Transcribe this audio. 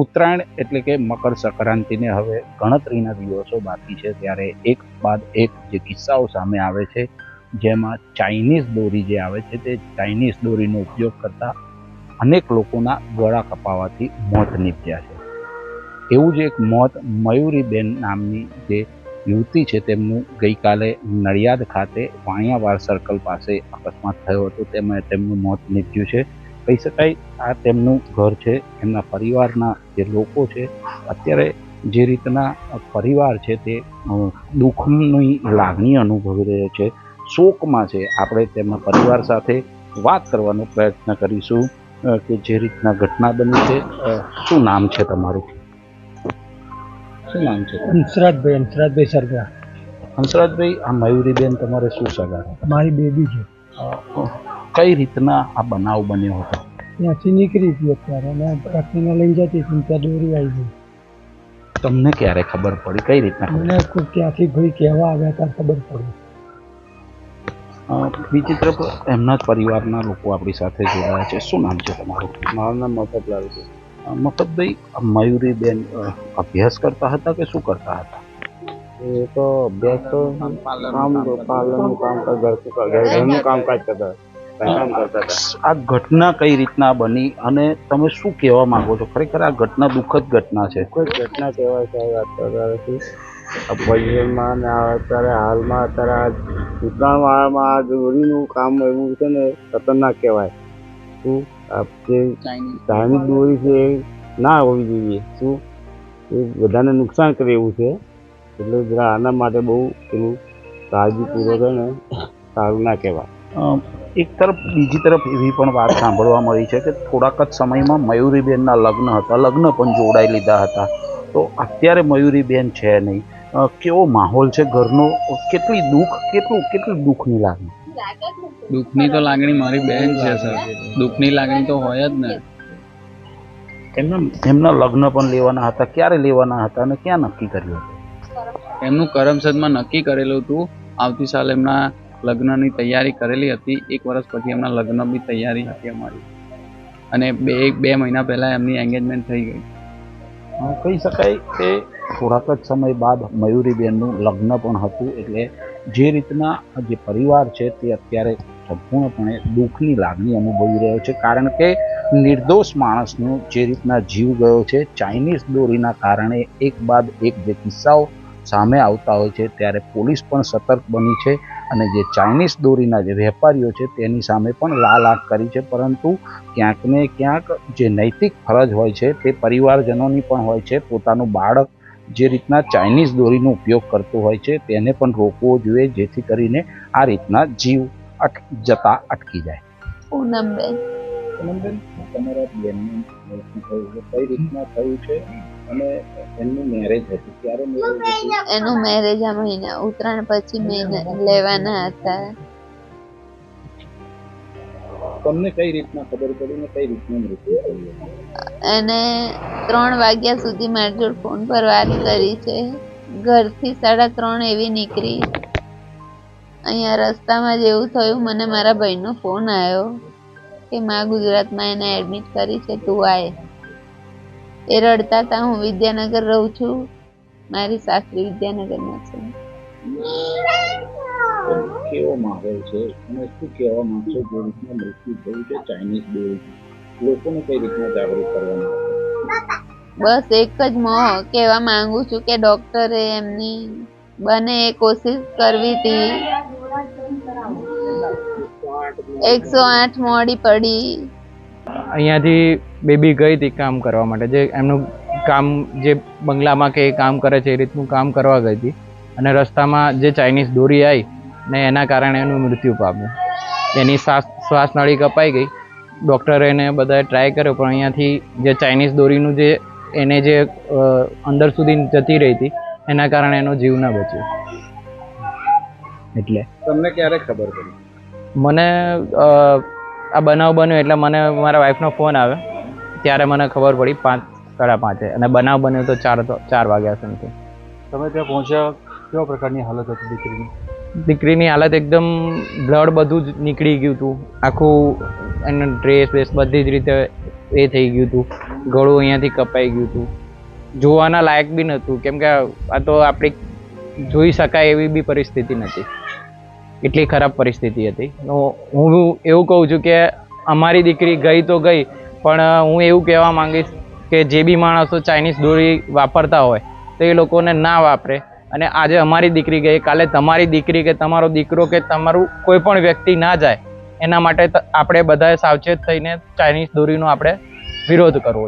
ઉત્તરાયણ એટલે કે મકર સંક્રાંતિને હવે ગણતરીના દિવસો બાકી છે ત્યારે એક બાદ એક જે કિસ્સાઓ સામે આવે છે, જેમાં ચાઇનીઝ દોરી જે આવે છે તે ચાઇનીઝ દોરીનો ઉપયોગ કરતા અનેક લોકોના ગળા કપાવાથી મોત નીપજ્યા છે. એવું જ એક મોત મયુરીબેન નામની જે યુવતી છે તેમનું ગઈકાલે નડિયાદ ખાતે વાણિયાવાડ સર્કલ પાસે અકસ્માત થયો હતો, તેમાં તેમનું મોત નીપજ્યું છે. કહી શકાય આ તેમનું ઘર છે એમના પરિવારના જે લોકો છે અત્યારે જે રીતના પરિવાર છે તે દુઃખની લાગણી અનુભવી રહ્યો છે શોકમાં છે આપણે તેમના પરિવાર સાથે વાત કરવાનો પ્રયત્ન કરીશું કે જે રીતના ઘટના બની છે શું નામ છે તમારું શું નામ છે? હંસરાજભાઈ હંસરાજભાઈ સરગા હંસરાજભાઈ આ મયુરીબેન તમારે શું સગા? મારી બેબી છે કઈ રીતના આ બનાવ બન્યો હતો? ત્યાંથી નીકળી હતી અત્યારે અને ટ્રકને લઈને જતી હતી ત્યાં દોરી આવી ગઈ. તમને ક્યારે ખબર પડી? કઈ રીતના મને કોઈ ત્યાંથી ભાઈ કહેવા આવ્યા ત્યાં ખબર પડી. બીજી તરફ એમના જ પરિવારના લોકો આપણી સાથે જોડાયા છે. શું નામ છે તમારું? મારું નામ મફતલાલ છે. મફતભાઈ મયુરીબેન અભ્યાસ કરતા હતા કે શું કરતા હતા? એ તો અભ્યાસ તો કામ પાર્લરનું કામ ઘર ઘરનું કામકાજ કરતા કામ કરતા આ ઘટના કઈ રીતના બની અને તમે શું કહેવા માંગો છો ખરેખર આ ઘટના દુઃખદ ઘટના છે કોઈ ઘટના કહેવાય છે અત્યારેથી આ પોઝિશનમાં ને આ અત્યારે હાલમાં અત્યારે આ ઉત્તરાયણવાળામાં આ દોરીનું કામ એવું છે ને ખતરનાક કહેવાય શું આપ જે ચાઇનીઝ દોરી છે એ ના હોવી જોઈએ શું એ બધાને નુકસાન કરે એવું છે એટલે જરા આના માટે બહુ પેલું કાળજીપૂર્વક છે ને સારું ના કહેવાય. એક તરફ બીજી તરફ એવી પણ વાત સાંભળવા મળી છે કે થોડાક જ સમયમાં મયુરીબેનના લગ્ન હતા લગ્ન પણ જોડાઈ લીધા હતા. તો અત્યારે મયુરીબેન છે નહીં. કેવો માહોલ છે ઘરનો? કેટલી દુઃખ કેટલું કેટલી દુઃખની લાગણી? દુઃખની તો લાગણી મારી બેન છે સર. દુઃખની લાગણી તો હોય જ ને. એમના એમના લગ્ન પણ લેવાના હતા ક્યારે લેવાના હતા અને ક્યાં નક્કી કર્યું હતું? એમનું કરમસદમાં નક્કી કરેલું હતું. આવતી સાલ એમના લગ્નની તૈયારી કરેલી હતી. એક વર્ષ પછી એમના લગ્ન બી તૈયારી હતી અમારી. અને બે બે મહિના પહેલા એમની એન્ગેજમેન્ટ થઈ ગઈ. કહી શકાય કે થોડાક જ સમય બાદ મયુરીબેનનું લગ્ન પણ હતું. એટલે જે રીતના જે પરિવાર છે તે અત્યારે સંપૂર્ણપણે દુઃખની લાગણી અનુભવી રહ્યો છે. કારણ કે નિર્દોષ માણસનો જે રીતના જીવ ગયો છે, ચાઇનીઝ દોરીના કારણે એક બાદ એક જે કિસ્સાઓ સામે આવતા હોય છે ત્યારે પોલીસ પણ સતર્ક બની છે અને જે ચાઇનીઝ દોરીના જે વેપારીઓ છે તેની સામે પણ લાલ આંખ કરી છે પરંતુ ક્યાંક ને ક્યાંક જે નૈતિક ફરજ હોય છે તે પરિવારજનોની પણ હોય છે. પોતાનું બાળક જે રીતના ચાઇનીઝ દોરીનો ઉપયોગ કરતું હોય છે તેને પણ રોકવો જોઈએ જેથી કરીને આ રીતના જીવ અટ જતા અટકી જાય. પૂનમબેન. તમારા બેનનું કઈ રીતના થયું છે? અને એમનું મેરેજ હતું. ત્યારે એનું મેરેજ આ મહિના ઉત્તરાયણ પછી મહિના લેવાના હતા. તમને કઈ રીતના ખબર પડી ને કઈ રીતના મૃત્યુ થયું? એને ત્રણ વાગ્યા સુધી મારી જોડે ફોન પર વાત કરી છે. ઘરથી સાડા ત્રણ એવી નીકળી. અહીંયા રસ્તામાં જેવું થયું મને મારા ભાઈનો ફોન આવ્યો કે માં ગુજરાતમાં એને એડમિટ કરી છે તું આય. એ રડતા હતા હું વિદ્યાનગર રહું છું. મારી સાસરી વિદ્યાનગરમાં છે. કેવો માહોલ છે? અને શું કહેવા માંગશો જે રીતના મૃત્યુ થયું છે? ચાઇનીઝ દોરીથી લોકોને કઈ રીતના જાગૃત કરવાના બસ એક જ મો કહેવા માંગુ છું કે ડોક્ટરે એમની બને એ કોશિશ કરવી હતી. એકસો આઠ મોડી પડી. અહીંયાથી બેબી ગઈ હતી કામ કરવા માટે. જે એમનું કામ જે બંગલામાં કે એ કામ કરે છે એ રીતનું કામ કરવા ગઈ હતી. અને રસ્તામાં જે ચાઇનીઝ દોરી આવી ને એના કારણે એનું મૃત્યુ પામ્યું. એની શ્વાસ શ્વાસ નળી કપાઈ ગઈ. ડૉક્ટરે એને બધાએ ટ્રાય કર્યો પણ અહીંયાથી જે ચાઇનીઝ દોરીનું જે એને જે અંદર સુધી જતી રહી હતી એના કારણે એનો જીવ ના બચ્યો. એટલે. તમને ક્યારે ખબર પડી? મને આ બનાવ બન્યો એટલે મને મારા વાઈફનો ફોન આવ્યો. ત્યારે મને ખબર પડી પાંચ સાડા પાંચે. અને બનાવ બન્યો તો ચાર તો ચાર વાગ્યા સુધી. તમે ત્યાં પહોંચ્યા કેવા પ્રકારની હાલત હતી દીકરીની? દીકરીની હાલત એકદમ બ્લડ બધું જ નીકળી ગયું હતું. આખું એનો ડ્રેસ બેસ બધી જ રીતે એ થઈ ગયું હતું. ગળું અહીંયાથી કપાઈ ગયું હતું. જોવાના લાયક બી નહોતું. કેમ કે આ તો આપણી જોઈ શકાય એવી બી પરિસ્થિતિ નથી એટલી ખરાબ પરિસ્થિતિ હતી. હું એવું કહું છું કે અમારી દીકરી ગઈ તો ગઈ પણ હું એવું કહેવા માંગીશ કે જે બી માણસો ચાઇનીઝ દોરી વાપરતા હોય, તો એ લોકોને ના વાપરે. અને આજે અમારી દીકરી ગઈ, કાલે તમારી દીકરી કે તમારો દીકરો કે તમારું કોઈ પણ વ્યક્તિ ના જાય, એના માટે આપણે બધાએ સાવચેત થઈને ચાઇનીઝ દોરીનો આપણે વિરોધ કરવો